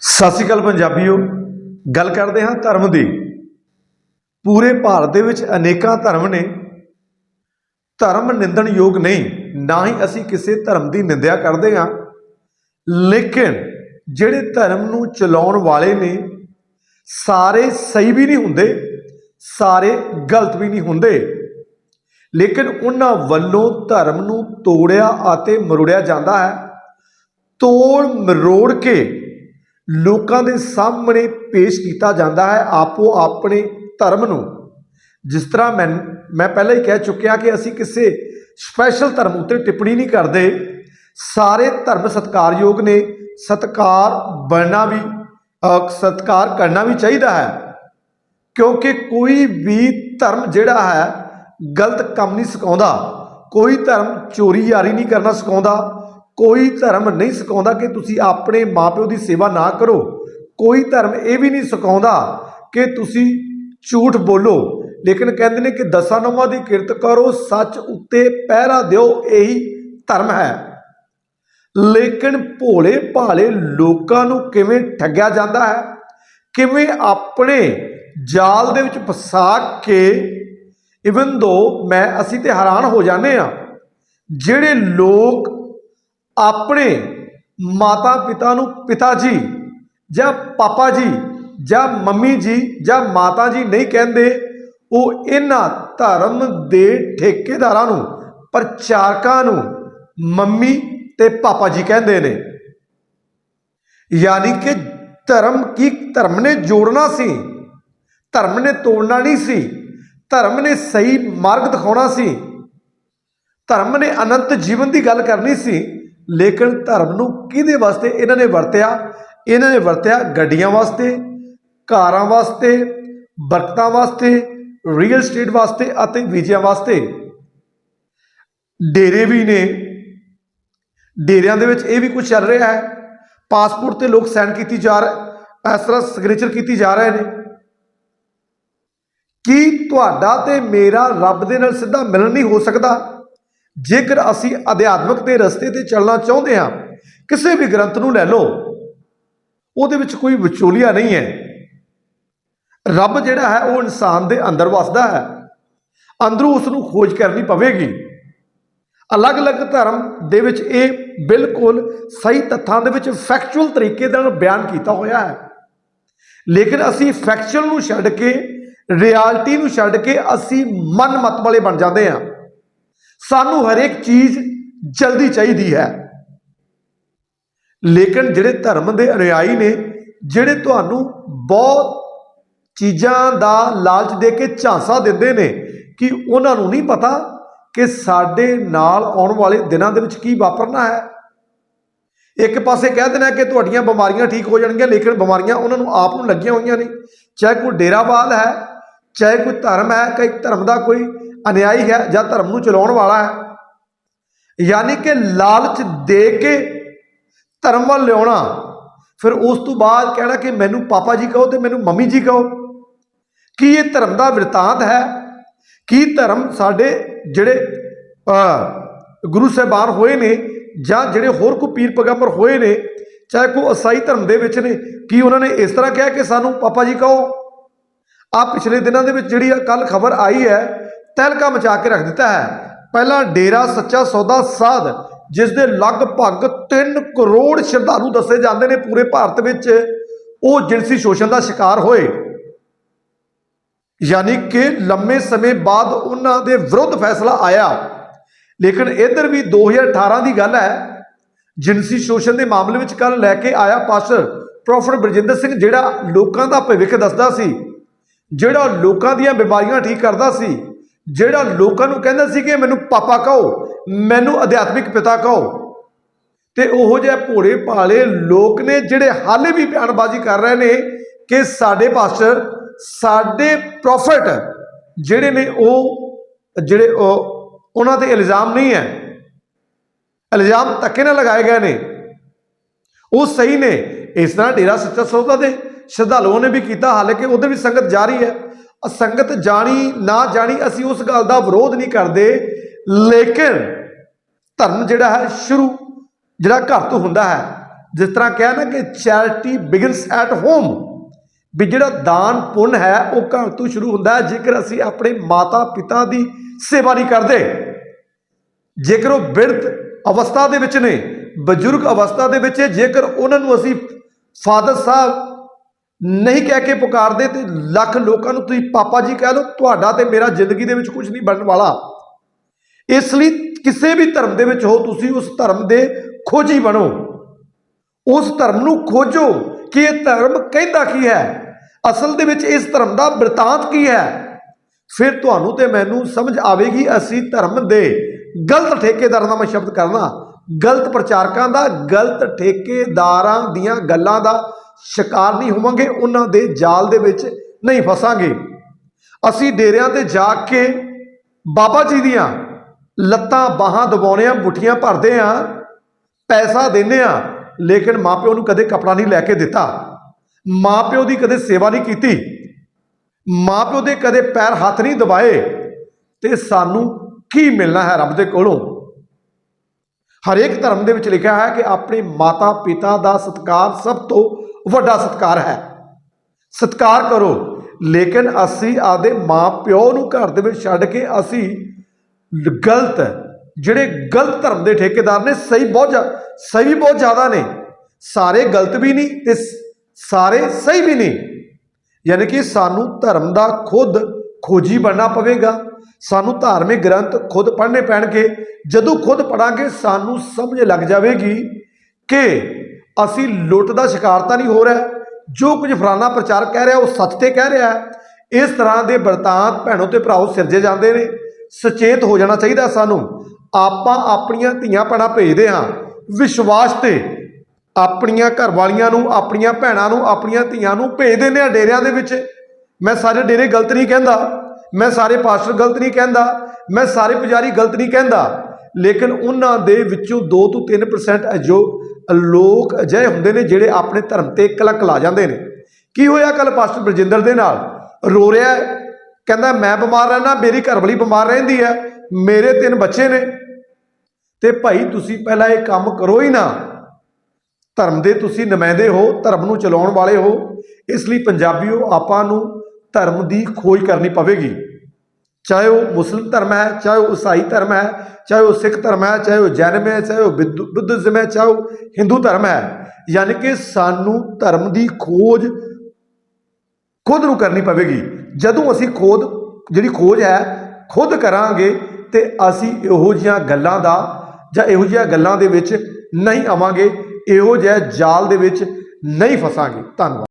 ਸਤਿ ਸ਼੍ਰੀ ਅਕਾਲ ਪੰਜਾਬੀਓ, ਗੱਲ ਕਰਦੇ ਹਾਂ ਧਰਮ ਦੀ। ਪੂਰੇ ਭਾਰਤ ਦੇ ਵਿੱਚ ਅਨੇਕਾਂ ਧਰਮ ਨੇ। ਧਰਮ ਨਿੰਦਣਯੋਗ ਨਹੀਂ, ਨਾ ਹੀ ਅਸੀਂ ਕਿਸੇ ਧਰਮ ਦੀ ਨਿੰਦਿਆ ਕਰਦੇ ਹਾਂ। ਲੇਕਿਨ ਜਿਹੜੇ ਧਰਮ ਨੂੰ ਚਲਾਉਣ ਵਾਲੇ ਨੇ, ਸਾਰੇ ਸਹੀ ਵੀ ਨਹੀਂ ਹੁੰਦੇ, ਸਾਰੇ ਗਲਤ ਵੀ ਨਹੀਂ ਹੁੰਦੇ। ਲੇਕਿਨ ਉਹਨਾਂ ਵੱਲੋਂ ਧਰਮ ਨੂੰ ਤੋੜਿਆ ਅਤੇ ਮਰੋੜਿਆ ਜਾਂਦਾ ਹੈ। ਤੋੜ ਮਰੋੜ ਕੇ ਲੋਕਾਂ ਦੇ ਸਾਹਮਣੇ ਪੇਸ਼ ਕੀਤਾ ਜਾਂਦਾ ਹੈ ਆਪੋ ਆਪਣੇ ਧਰਮ ਨੂੰ। ਜਿਸ ਤਰ੍ਹਾਂ ਮੈਂ ਮੈਂ ਪਹਿਲਾਂ ਹੀ ਕਹਿ ਚੁੱਕਿਆ ਕਿ ਅਸੀਂ ਕਿਸੇ ਸਪੈਸ਼ਲ ਧਰਮ ਉੱਤੇ ਟਿੱਪਣੀ ਨਹੀਂ ਕਰਦੇ। ਸਾਰੇ ਧਰਮ ਸਤਿਕਾਰਯੋਗ ਨੇ ਸਤਿਕਾਰ ਬਣਨਾ ਵੀ ਅ, ਸਤਿਕਾਰ ਕਰਨਾ ਵੀ ਚਾਹੀਦਾ ਹੈ। ਕਿਉਂਕਿ ਕੋਈ ਵੀ ਧਰਮ ਜਿਹੜਾ ਹੈ ਗਲਤ ਕੰਮ ਨਹੀਂ ਸਿਖਾਉਂਦਾ। ਕੋਈ ਧਰਮ ਚੋਰੀ ਯਾਰੀ ਨਹੀਂ ਕਰਨਾ ਸਿਖਾਉਂਦਾ। ਕੋਈ ਧਰਮ ਨਹੀਂ ਸਿਖਾਉਂਦਾ ਕਿ ਤੁਸੀਂ ਆਪਣੇ ਮਾਪਿਓ ਦੀ ਸੇਵਾ ਨਾ ਕਰੋ। ਕੋਈ ਧਰਮ ਇਹ ਵੀ ਨਹੀਂ ਸਿਖਾਉਂਦਾ ਕਿ ਤੁਸੀਂ ਝੂਠ ਬੋਲੋ। ਲੇਕਿਨ ਕਹਿੰਦੇ ਨੇ ਕਿ ਦਸਾਂ ਨੋਵਾਂ ਦੀ ਕਿਰਤ ਕਰੋ, ਸੱਚ ਉੱਤੇ ਪਹਿਰਾ ਦਿਓ, ਇਹੀ ਧਰਮ ਹੈ। ਲੇਕਿਨ ਭੋਲੇ ਭਾਲੇ ਲੋਕਾਂ ਨੂੰ ਕਿਵੇਂ ਠੱਗਿਆ ਜਾਂਦਾ ਹੈ? ਕਿਵੇਂ ਆਪਣੇ ਜਾਲ ਦੇ ਵਿੱਚ ਫਸਾ ਕੇ ਇਵਨ ਦੋ ਮੈਂ ਅਸੀਂ ਤੇ ਹੈਰਾਨ ਹੋ ਜਾਂਦੇ ਆ ਜਿਹੜੇ ਲੋਕ ਆਪਣੇ ਮਾਤਾ ਪਿਤਾ ਨੂੰ ਪਿਤਾ ਜੀ ਜਾਂ ਪਾਪਾ ਜੀ ਜਾਂ ਮੰਮੀ ਜੀ ਜਾਂ ਮਾਤਾ ਜੀ ਨਹੀਂ ਕਹਿੰਦੇ, ਉਹ ਇਹਨਾਂ ਧਰਮ ਦੇ ਠੇਕੇਦਾਰਾਂ ਨੂੰ, ਪ੍ਰਚਾਰਕਾਂ ਨੂੰ ਮੰਮੀ ਤੇ ਪਾਪਾ ਜੀ ਕਹਿੰਦੇ ਨੇ। ਯਾਨੀ ਕਿ ਧਰਮ ਕੀ ਧਰਮ ਨੇ ਜੋੜਨਾ ਸੀ, ਧਰਮ ਨੇ ਤੋੜਨਾ ਨਹੀਂ ਸੀ, ਧਰਮ ਨੇ ਸਹੀ ਮਾਰਗ ਦਿਖਾਉਣਾ ਸੀ, ਧਰਮ ਨੇ ਅਨੰਤ ਜੀਵਨ ਦੀ ਗੱਲ ਕਰਨੀ ਸੀ ਲੇਕਿਨ ਧਰਮ ਨੂੰ ਕਿਹਦੇ ਵਾਸਤੇ? ਇਹਨਾਂ ਨੇ ਵਰਤਿਆ। ਇਹਨਾਂ ਨੇ ਵਰਤਿਆ ਗੱਡੀਆਂ ਵਾਸਤੇ, ਕਾਰਾਂ ਵਾਸਤੇ, ਬਰਕਤਾਂ ਵਾਸਤੇ ਰੀਅਲ ਸਟੇਟ ਵਾਸਤੇ ਅਤੇ ਵੀਜ਼ਿਆਂ ਵਾਸਤੇ। ਡੇਰੇ ਵੀ ਨੇ। ਡੇਰਿਆਂ ਦੇ ਵਿੱਚ ਇਹ ਵੀ ਕੁਝ ਚੱਲ ਰਿਹਾ ਹੈ। ਪਾਸਪੋਰਟ ਤੇ ਲੋਕ ਸਾਈਨ ਕੀਤੀ ਜਾ ਰਹੇ ਇਸ ਤਰ੍ਹਾਂ ਸਿਗਨੇਚਰ ਕੀਤੀ ਜਾ ਰਹੇ ਨੇ। ਕੀ ਤੁਹਾਡਾ ਤੇ ਮੇਰਾ ਰੱਬ ਦੇ ਨਾਲ ਸਿੱਧਾ ਮਿਲਣ ਨਹੀਂ ਹੋ ਸਕਦਾ? ਜੇਕਰ ਅਸੀਂ ਅਧਿਆਤਮਿਕ ਦੇ ਰਸਤੇ ਤੇ ਚੱਲਣਾ ਚਾਹੁੰਦੇ ਹਾਂ, ਕਿਸੇ ਵੀ ਗ੍ਰੰਥ ਨੂੰ ਲੈ ਲਓ, ਉਹਦੇ ਵਿੱਚ ਕੋਈ ਵਿਚੋਲੀਆ ਨਹੀਂ ਹੈ। ਰੱਬ ਜਿਹੜਾ ਹੈ, ਉਹ ਇਨਸਾਨ ਦੇ ਅੰਦਰ ਵਸਦਾ ਹੈ। ਅੰਦਰੋਂ ਉਸ ਨੂੰ ਖੋਜ ਕਰਨੀ ਪਵੇਗੀ। ਅਲੱਗ-ਅਲੱਗ ਧਰਮ ਦੇ ਵਿੱਚ ਇਹ ਬਿਲਕੁਲ ਸਹੀ ਤੱਥਾਂ ਦੇ ਵਿੱਚ ਫੈਕਚੁਅਲ ਤਰੀਕੇ ਨਾਲ ਬਿਆਨ ਕੀਤਾ ਹੋਇਆ ਹੈ। ਲੇਕਿਨ ਅਸੀਂ ਫੈਕਚੁਅਲ ਨੂੰ ਛੱਡ ਕੇ ਰਿਐਲਿਟੀ ਨੂੰ ਛੱਡ ਕੇ ਅਸੀਂ ਮਨ ਮਤ ਵਾਲੇ ਬਣ ਜਾਂਦੇ ਹਾਂ। ਸਾਨੂੰ ਹਰੇਕ ਚੀਜ਼ ਜਲਦੀ ਚਾਹੀਦੀ ਹੈ। ਲੇਕਿਨ ਜਿਹੜੇ ਧਰਮ ਦੇ ਅਨੁਯਾਈ ਨੇ, ਜਿਹੜੇ ਤੁਹਾਨੂੰ ਬਹੁਤ ਚੀਜ਼ਾਂ ਦਾ ਲਾਲਚ ਦੇ ਕੇ ਝਾਂਸਾ ਦਿੰਦੇ ਨੇ ਕਿ ਉਹਨਾਂ ਨੂੰ ਨਹੀਂ ਪਤਾ ਕਿ ਸਾਡੇ ਨਾਲ ਆਉਣ ਵਾਲੇ ਦਿਨਾਂ ਦੇ ਵਿੱਚ ਕੀ ਵਾਪਰਨਾ ਹੈ। ਇੱਕ ਪਾਸੇ ਕਹਿ ਦੇਣਾ ਕਿ ਤੁਹਾਡੀਆਂ ਬਿਮਾਰੀਆਂ ਠੀਕ ਹੋ ਜਾਣਗੀਆਂ, ਲੇਕਿਨ ਬਿਮਾਰੀਆਂ ਉਹਨਾਂ ਨੂੰ ਆਪ ਨੂੰ ਲੱਗੀਆਂ ਹੋਈਆਂ ਨੇ। ਚਾਹੇ ਕੋਈ ਡੇਰਾਵਾਦ ਹੈ, ਚਾਹੇ ਕੋਈ ਧਰਮ ਹੈ, ਕਈ ਧਰਮ ਦਾ ਕੋਈ ਅਨਿਆਈ ਹੈ ਜਾਂ ਧਰਮ ਨੂੰ ਚਲਾਉਣ ਵਾਲਾ ਹੈ। ਯਾਨੀ ਕਿ ਲਾਲਚ ਦੇ ਕੇ ਧਰਮ ਵੱਲ ਲਿਆਉਣਾ। ਫਿਰ ਉਸ ਤੋਂ ਬਾਅਦ ਕਹਿਣਾ ਕਿ ਮੈਨੂੰ ਪਾਪਾ ਜੀ ਕਹੋ ਤੇ ਮੈਨੂੰ ਮੰਮੀ ਜੀ ਕਹੋ। ਕੀ ਇਹ ਧਰਮ ਦਾ ਵਿਰਤਾਂਤ ਹੈ? ਕੀ ਧਰਮ ਸਾਡੇ ਜਿਹੜੇ ਗੁਰੂ ਸਾਹਿਬਾਨ ਹੋਏ ਨੇ ਜਾਂ ਜਿਹੜੇ ਹੋਰ ਕੋਈ ਪੀਰ ਪੈਗੰਬਰ ਹੋਏ ਨੇ, ਚਾਹੇ ਕੋਈ ਅਸਾਈ ਧਰਮ ਦੇ ਵਿੱਚ ਨੇ, ਕੀ ਉਹਨਾਂ ਨੇ ਇਸ ਤਰ੍ਹਾਂ ਕਿਹਾ ਕਿ ਸਾਨੂੰ ਪਾਪਾ ਜੀ ਕਹੋ? ਆ ਪਿਛਲੇ ਦਿਨਾਂ ਦੇ ਵਿੱਚ ਜਿਹੜੀ ਆ ਕੱਲ ਖਬਰ ਆਈ ਹੈ ਤਹਿਲਕਾ ਮਚਾ ਕੇ ਰੱਖ ਦਿੱਤਾ ਹੈ। ਪਹਿਲਾਂ ਡੇਰਾ ਸੱਚਾ ਸੌਦਾ ਸਾਧ ਜਿਸ ਦੇ ਲਗਭਗ 3 ਕਰੋੜ ਸ਼ਰਧਾਲੂ ਦੱਸੇ ਜਾਂਦੇ ਨੇ ਪੂਰੇ ਭਾਰਤ ਵਿੱਚ, ਉਹ ਜਿਨਸੀ ਸ਼ੋਸ਼ਣ ਦਾ ਸ਼ਿਕਾਰ ਹੋਏ। ਯਾਨੀ ਕਿ ਲੰਮੇ ਸਮੇਂ ਬਾਅਦ ਉਹਨਾਂ ਦੇ ਵਿਰੁੱਧ ਫੈਸਲਾ ਆਇਆ। ਲੇਕਿਨ ਇੱਧਰ ਵੀ 2018 ਦੀ ਗੱਲ ਹੈ ਜਿਨਸੀ ਸ਼ੋਸ਼ਣ ਦੇ ਮਾਮਲੇ ਵਿੱਚ ਕੱਲ ਲੈ ਕੇ ਆਇਆ ਪਾਸਟਰ ਪ੍ਰੋਫੈਸਰ ਬਰਜਿੰਦਰ ਸਿੰਘ, ਜਿਹੜਾ ਲੋਕਾਂ ਦਾ ਭਵਿੱਖ ਦੱਸਦਾ ਸੀ, ਜਿਹੜਾ ਲੋਕਾਂ ਦੀਆਂ ਬਿਮਾਰੀਆਂ ਠੀਕ ਕਰਦਾ ਸੀ। ਜਿਹੜਾ ਲੋਕਾਂ ਨੂੰ ਕਹਿੰਦਾ ਸੀ ਕਿ ਮੈਨੂੰ ਪਾਪਾ ਕਹੋ, ਮੈਨੂੰ ਅਧਿਆਤਮਿਕ ਪਿਤਾ ਕਹੋ। ਤੇ ਉਹੋ ਜਿਹੇ ਭੋਲੇ ਭਾਲੇ ਲੋਕ ਨੇ ਜਿਹੜੇ ਹਾਲੇ ਵੀ ਬਿਆਨਬਾਜ਼ੀ ਕਰ ਰਹੇ ਨੇ ਕਿ ਸਾਡੇ ਪਾਸਟਰ, ਸਾਡੇ ਪ੍ਰੋਫਿਟ ਜਿਹੜੇ ਨੇ ਉਹ, ਜਿਹੜੇ ਉਹ, ਉਹਨਾਂ ਤੇ ਇਲਜ਼ਾਮ ਨਹੀਂ ਹੈ। ਇਲਜ਼ਾਮ ਧੱਕੇ ਨਾਲ ਲਗਾਏ ਗਏ ਨੇ। ਉਹ ਸਹੀ ਨੇ। ਇਸ ਤਰ੍ਹਾਂ ਡੇਰਾ ਸੱਚਾ ਸੌਦਾ ਦੇ ਸ਼ਰਧਾਲੂਆਂ ਨੇ ਵੀ ਕੀਤਾ ਹਾਲਾਂਕਿ ਉਹਦੇ ਵੀ ਸੰਗਤ ਜਾਰੀ ਹੈ। ਸੰਗਤ ਜਾਣੀ, ਨਾ ਜਾਣੀ ਅਸੀਂ ਉਸ ਗੱਲ ਦਾ ਵਿਰੋਧ ਨਹੀਂ ਕਰਦੇ, ਲੇਕਿਨ ਧਰਮ ਜਿਹੜਾ ਹੈ ਸ਼ੁਰੂ, ਜਿਹੜਾ ਘਰ ਤੋਂ ਹੁੰਦਾ ਹੈ, ਜਿਸ ਤਰ੍ਹਾਂ ਕਿਹਾ ਨਾ ਕਿ ਚੈਰਿਟੀ ਬਿਗਨਸ ਐਟ ਹੋਮ ਵੀ ਜਿਹੜਾ ਦਾਨ ਪੁੰਨ ਹੈ, ਉਹ ਘਰ ਤੋਂ ਸ਼ੁਰੂ ਹੁੰਦਾ ਹੈ, ਜੇਕਰ ਅਸੀਂ ਆਪਣੇ ਮਾਤਾ ਪਿਤਾ ਦੀ ਸੇਵਾ ਨਹੀਂ ਕਰਦੇ, ਜੇਕਰ ਉਹ ਬਿਰਧ ਅਵਸਥਾ ਦੇ ਵਿੱਚ ਨੇ, ਬਜ਼ੁਰਗ ਅਵਸਥਾ ਦੇ ਵਿੱਚ ਜੇਕਰ ਉਹਨਾਂ ਨੂੰ ਅਸੀਂ ਫਾਦਰ ਸਾਹਿਬ ਨਹੀਂ ਕਹਿ ਕੇ ਪੁਕਾਰਦੇ ਤੇ ਲੱਖ ਲੋਕਾਂ ਨੂੰ ਤੁਸੀਂ ਪਾਪਾ ਜੀ ਕਹਿ ਲਓ, ਤੁਹਾਡਾ ਤੇ ਮੇਰਾ ਜ਼ਿੰਦਗੀ ਦੇ ਵਿੱਚ ਕੁਝ ਨਹੀਂ ਬਣਨ ਵਾਲਾ। ਇਸ ਲਈ ਕਿਸੇ ਵੀ ਧਰਮ ਦੇ ਵਿੱਚ ਹੋ, ਤੁਸੀਂ ਉਸ ਧਰਮ ਦੇ ਖੋਜੀ ਬਣੋ। ਉਸ ਧਰਮ ਨੂੰ ਖੋਜੋ ਕਿ ਇਹ ਧਰਮ ਕਹਿੰਦਾ ਕੀ ਹੈ? ਅਸਲ ਦੇ ਵਿੱਚ ਇਸ ਧਰਮ ਦਾ ਬਿਰਤਾਂਤ ਕੀ ਹੈ? ਫਿਰ ਤੁਹਾਨੂੰ ਤੇ ਮੈਨੂੰ ਸਮਝ ਆਵੇਗੀ, ਅਸੀਂ ਧਰਮ ਦੇ ਗਲਤ ਠੇਕੇਦਾਰਾਂ ਦਾ ਮੈਂ ਸ਼ਬਦ ਕਰਨਾ। ਗਲਤ ਪ੍ਰਚਾਰਕਾਂ ਦਾ, ਗਲਤ ਠੇਕੇਦਾਰਾਂ ਦੀਆਂ ਗੱਲਾਂ ਦਾ ਸ਼ਿਕਾਰ ਨਹੀਂ ਹੋਵਾਂਗੇ, ਉਹਨਾਂ ਦੇ ਜਾਲ ਦੇ ਵਿੱਚ ਨਹੀਂ ਫਸਾਂਗੇ। ਅਸੀਂ ਡੇਰਿਆਂ ਤੇ ਜਾ ਕੇ ਬਾਬਾ ਜੀ ਦੀਆਂ ਲੱਤਾਂ, ਬਾਹਾਂ ਦਬਾਉਣੇ ਆ ਮੁੱਠੀਆਂ ਭਰਦੇ ਆ ਪੈਸਾ ਦਿੰਦੇ ਆ ਲੇਕਿਨ ਮਾਪਿਓ ਨੂੰ ਕਦੇ ਕਪੜਾ ਨਹੀਂ ਲੈ ਕੇ ਦਿੱਤਾ। ਮਾਪਿਓ ਦੀ ਕਦੇ ਸੇਵਾ ਨਹੀਂ ਕੀਤੀ। ਮਾਪਿਓ ਦੇ ਕਦੇ ਪੈਰ ਹੱਥ ਨਹੀਂ ਦਬਾਏ। ਤੇ ਸਾਨੂੰ ਕੀ ਮਿਲਣਾ ਹੈ ਰੱਬ ਦੇ ਕੋਲੋਂ? ਹਰੇਕ ਧਰਮ ਦੇ ਵਿੱਚ ਲਿਖਿਆ ਹੈ ਕਿ ਆਪਣੇ ਮਾਤਾ ਪਿਤਾ ਦਾ ਸਤਿਕਾਰ ਸਭ ਤੋਂ ਵੱਡਾ ਸਤਿਕਾਰ ਹੈ। ਸਤਿਕਾਰ ਕਰੋ, ਲੇਕਿਨ ਅਸੀਂ ਆਦੇ ਮਾਪਿਓ ਨੂੰ ਘਰ ਦੇ ਵਿੱਚ ਛੱਡ ਕੇ ਅਸੀਂ ਗਲਤ, ਜਿਹੜੇ ਗਲਤ ਧਰਮ ਦੇ ਠੇਕੇਦਾਰ ਨੇ, ਸਹੀ ਬਹੁਤ ਜ਼ਿਆ- ਸਹੀ ਵੀ ਬਹੁਤ ਜ਼ਿਆਦਾ ਨੇ। ਸਾਰੇ ਗਲਤ ਵੀ ਨਹੀਂ ਤੇ ਸਾਰੇ ਸਹੀ ਵੀ ਨਹੀਂ। ਯਾਨੀ ਕਿ ਸਾਨੂੰ ਧਰਮ ਦਾ ਖੁਦ ਖੋਜੀ ਬਣਨਾ ਪਵੇਗਾ। ਸਾਨੂੰ ਧਾਰਮਿਕ ਗ੍ਰੰਥ ਖੁਦ ਪੜ੍ਹਨੇ ਪੈਣਗੇ। ਜਦੋਂ ਖੁਦ ਪੜਾਂਗੇ ਸਾਨੂੰ ਸਮਝ ਲੱਗ ਜਾਵੇਗੀ ਕਿ ਅਸੀਂ ਲੁੱਟ ਦਾ ਸ਼ਿਕਾਰ ਤਾਂ ਨਹੀਂ ਹੋ ਰਿਹਾ। ਜੋ ਕੁਝ ਫਲਾਣਾ ਪ੍ਰਚਾਰ ਕਹਿ ਰਿਹਾ, ਉਹ ਸੱਚ ਤੇ ਕਹਿ ਰਿਹਾ। ਹੈ ਇਸ ਤਰ੍ਹਾਂ ਦੇ ਵਰਤਾਂਤ ਭੈਣੋ ਤੇ ਭਰਾਓ ਸਿਰਜੇ ਜਾਂਦੇ ਨੇ। ਸੁਚੇਤ ਹੋ ਜਾਣਾ ਚਾਹੀਦਾ ਸਾਨੂੰ। ਆਪਾਂ ਆਪਣੀਆਂ ਧੀਆਂ ਭੈਣਾਂ ਭੇਜਦੇ ਹਾਂ। ਵਿਸ਼ਵਾਸ ਤੇ ਆਪਣੀਆਂ ਘਰ ਵਾਲੀਆਂ ਨੂੰ, ਆਪਣੀਆਂ ਭੈਣਾਂ ਨੂੰ, ਆਪਣੀਆਂ ਧੀਆਂ ਨੂੰ ਭੇਜ ਦਿੰਦੇ ਆ ਡੇਰਿਆਂ ਦੇ ਵਿੱਚ। ਮੈਂ ਸਾਰੇ ਡੇਰੇ ਗਲਤ ਨਹੀਂ ਕਹਿੰਦਾ। ਮੈਂ ਸਾਰੇ ਪਾਸਟਰ ਗਲਤ ਨਹੀਂ ਕਹਿੰਦਾ। ਮੈਂ ਸਾਰੇ ਪੁਜਾਰੀ ਗਲਤ ਨਹੀਂ ਕਹਿੰਦਾ। ਲੇਕਿਨ ਉਹਨਾਂ ਦੇ ਵਿੱਚੋਂ 2 ਤੋਂ 3% ਅਜੋ ਲੋਕ ਅਜਿਹੇ ਹੁੰਦੇ ਨੇ ਜਿਹੜੇ ਆਪਣੇ ਧਰਮ ਤੇ ਕਲਕ ਲਾ ਜਾਂਦੇ ਨੇ। ਕੀ ਹੋਇਆ ਕੱਲ ਪਾਸਟਰ ਬਰਜਿੰਦਰ ਦੇ ਨਾਲ? ਰੋ ਰਿਹਾ ਕਹਿੰਦਾ, ਮੈਂ ਬਿਮਾਰ ਰਹਿਣਾ ਮੇਰੀ ਘਰਵਾਲੀ ਬਿਮਾਰ ਰਹਿੰਦੀ ਹੈ, ਮੇਰੇ ਤਿੰਨ ਬੱਚੇ ਨੇ। ਤੇ ਭਾਈ, ਤੁਸੀਂ ਪਹਿਲਾਂ ਇਹ ਕੰਮ ਕਰੋ ਹੀ ਨਾ। ਧਰਮ ਦੇ ਤੁਸੀਂ ਨੁਮਾਇੰਦੇ ਹੋ, ਧਰਮ ਨੂੰ ਚਲਾਉਣ ਵਾਲੇ ਹੋ। ਇਸ ਲਈ ਪੰਜਾਬੀਓ, ਆਪਾਂ ਨੂੰ ਧਰਮ ਦੀ ਖੋਜ ਕਰਨੀ ਪਵੇਗੀ। ਚਾਹੇ ਉਹ ਮੁਸਲਿਮ ਧਰਮ ਹੈ, ਚਾਹੇ ਉਹ ਈਸਾਈ ਧਰਮ ਹੈ, ਚਾਹੇ ਉਹ ਸਿੱਖ ਧਰਮ ਹੈ, ਚਾਹੇ ਉਹ ਜੈਨਮ ਹੈ, ਚਾਹੇ ਉਹ ਬਿੱਧ- ਬੁੱਧਿਜ਼ਮ ਹੈ, ਚਾਹੇ ਉਹ ਹਿੰਦੂ ਧਰਮ ਹੈ, ਯਾਨੀ ਕਿ ਸਾਨੂੰ ਧਰਮ ਦੀ ਖੋਜ ਖੁਦ ਨੂੰ ਕਰਨੀ ਪਵੇਗੀ। ਜਦੋਂ ਅਸੀਂ ਖੋਦ, ਜਿਹੜੀ ਖੋਜ ਹੈ, ਖੁਦ ਕਰਾਂਗੇ ਤੇ ਅਸੀਂ ਇਹੋ ਜਿਹੀਆਂ ਗੱਲਾਂ ਦਾ ਜਾਂ ਇਹੋ ਜਿਹੀਆਂ ਗੱਲਾਂ ਦੇ ਵਿੱਚ ਨਹੀਂ ਆਵਾਂਗੇ, ਇਹੋ ਜਿਹੇ ਜਾਲ ਦੇ ਵਿੱਚ ਨਹੀਂ ਫਸਾਂਗੇ। ਧੰਨਵਾਦ।